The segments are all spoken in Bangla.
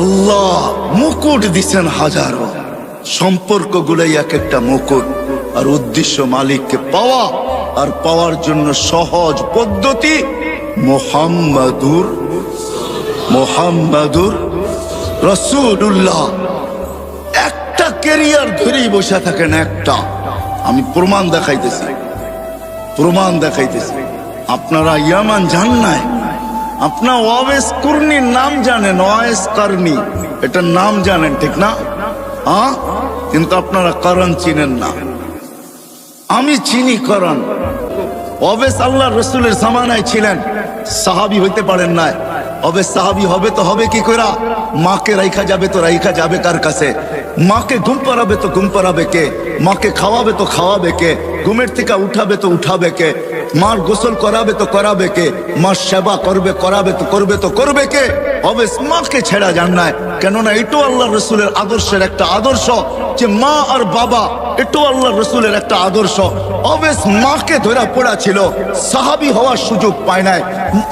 আল্লাহ মুকুট দিছেন হাজারো। সম্পর্ক গুলাই এক একটা মুকুট আর উদ্দেশ্য মালিককে পাওয়া আর পাওয়ার জন্য সহজ পদ্ধতি মোহাম্মদুর মোহাম্মদুর রসুল্লাহ একটা কেরিয়ার ধরেই বসে থাকেন একটা। আমি প্রমাণ দেখাইতেছি প্রমাণ দেখাইতেছি। আপনারা ইয়ামান জান নাই? আপনার ওয়াবেস কুর্নির নাম জানেন ওয়াইস কারনি। এটার নাম জানেন, ঠিক না? হ্যাঁ কিন্তু আপনারা করণ চিনেন না। আমি চিনি করণ। ওবেস আল্লাহ রসুলের জামানায় ছিলেন। সাহাবি হইতে পারেন না অবে সাহাবি হবে তো হবে কি করা মাকে রাইখা যাবে তো রাইখা যাবে কার কাছে? মাকে ঘুম পাড়াবে তো ঘুম পাড়াবে কে? মাকে খাওয়াবে তো খাওয়াবে কে? ঘুমের থেকে উঠাবে তো উঠাবে কে? মার গোসল করাবে তো করাবে কে? মার সেবা করবে, করাবে তো করবে তো করবে কে? হবে মাকে ছেড়া যান না কেননা এটাও আল্লাহ রসুলের আদর্শের একটা আদর্শ যে মা আর বাবা, এটাও আল্লাহ রসুলের একটা আদর্শ। অবেস মাকে ধরা পড়া ছিল, সাহাবি হওয়ার সুযোগ পায় নাই।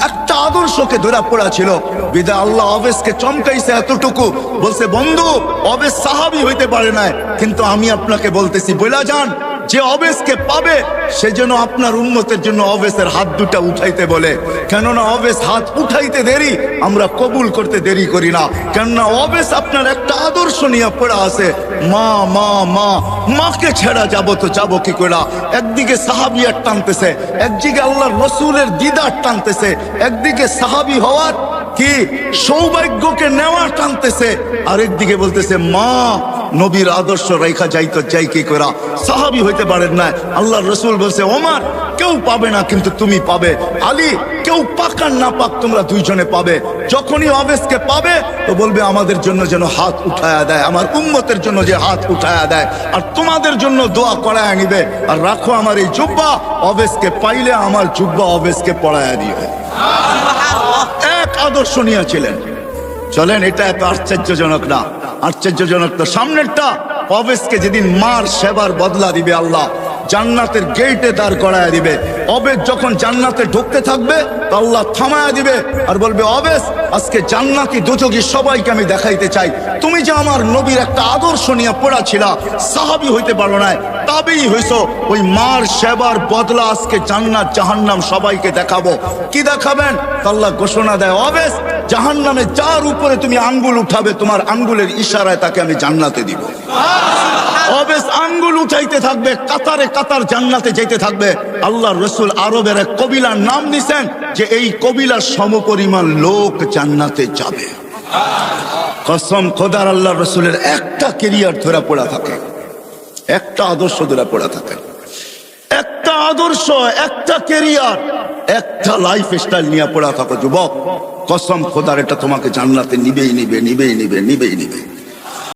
একটা আদর্শকে ধরা পড়া ছিল। বিদা আল্লাহ অবেসকে চমকাইছে এতটুকু। বলছে, বন্ধু অবেস সাহাবি হইতে পারে নাই। কিন্তু আমি আপনাকে বলতেছি, বইলা যান যে অবেশকে পাবে সেজন্য আপনার উন্নতের জন্য অবেশের হাত দুটা উঠাইতে বলে। কেননা অবেশ হাত উঠাইতে দেরি, আমরা কবুল করতে দেরি করি না। কেননা অবেশ আপনার একটা আদর্শ নিয়ে পড়া আছে। মা মা মা, মাকে ছেড়া যাব তো যাব কি করে? একদিকে সাহাবিয়ার টানতেছে, একদিকে আল্লাহর রসুলের দিদার টানতেছে, একদিকে সাহাবি হওয়ার কি সৌভাগ্যকে নেওয়া টানতেছে, আরেকদিকে বলতেছে, মা নবীর আদর্শ রেখা যাইতো যাই কি করা সাহাবি হইতে পারেন না। আল্লাহ রসুল বলছে ওমার কেউ পাবে না কিন্তু তুমি পাবে। আলী কেউ পাকার না পাক তোমরা দুইজনে পাবে। যখনই অবেশকে পাবে তো বলবে আমাদের জন্য যেন হাত উঠায়া দেয় আমার উম্মতের জন্য যে হাত উঠায়া দেয় আর তোমাদের জন্য দোয়া করায় নিবে। আর রাখো আমার এই জুব্বা অবেশকে পাইলে আমার জুব্বা অবেশকে পড়ায়া দিবে এক আদর্শ নিয়েছিলেন চলেন, এটা এত আশ্চর্যজনক না। আশ্চর্যজনক তো সামনেরটা। অবেশকে যেদিন মার সেবার বদলা দিবে আল্লাহ, জান্নাতের গেটে দাঁড় করায় দিবে। অবেশ যখন জান্নাতে ঢুকতে থাকবে, তা আল্লাহ থামায় দিবে আর বলবে, অবেশ আজকে জান্নাতি দুযোগী সবাইকে আমি দেখাইতে চাই। তুমি যে আমার নবীর একটা আদর্শ নিয়ে পড়া ছিল সাহাবি হইতে পারো না তবেই হইছো, ওই মার সেবার বদলা আজকে জান্নাত, জাহান্নাম সবাইকে দেখাবো। কি দেখাবেন? আল্লাহ ঘোষণা দেয়, অবেশ, জাহান্নামে যার উপরে তুমি আঙ্গুল উঠাবে, তোমার আঙ্গুলের ইশারায় তাকে আমি জান্নাতে দিব। অবেশ, আঙ্গুল উঠাইতে থাকবে, কাতারে কাতার জান্নাতে যেতে থাকবে। আল্লাহ রসুল আরবের এক কবিলার নাম দিছেন যে এই কবিলার সমপরিমাণ লোক জান্নাতে যাবে। কসম খোদার আল্লাহ রসুলের একটা কেরিয়ার ধরা পড়া থাকে। একটা আদর্শ ধরা পড়া থাকে। একটা আদর্শ, একটা কেরিয়ার একটা লাইফ স্টাইল নিয়ে পড়া থাকো, যুবক। কসম খোদার, এটা তোমাকে জান্নাতে নিবেই নিবে নিবেই নিবে নিবেই নিবে।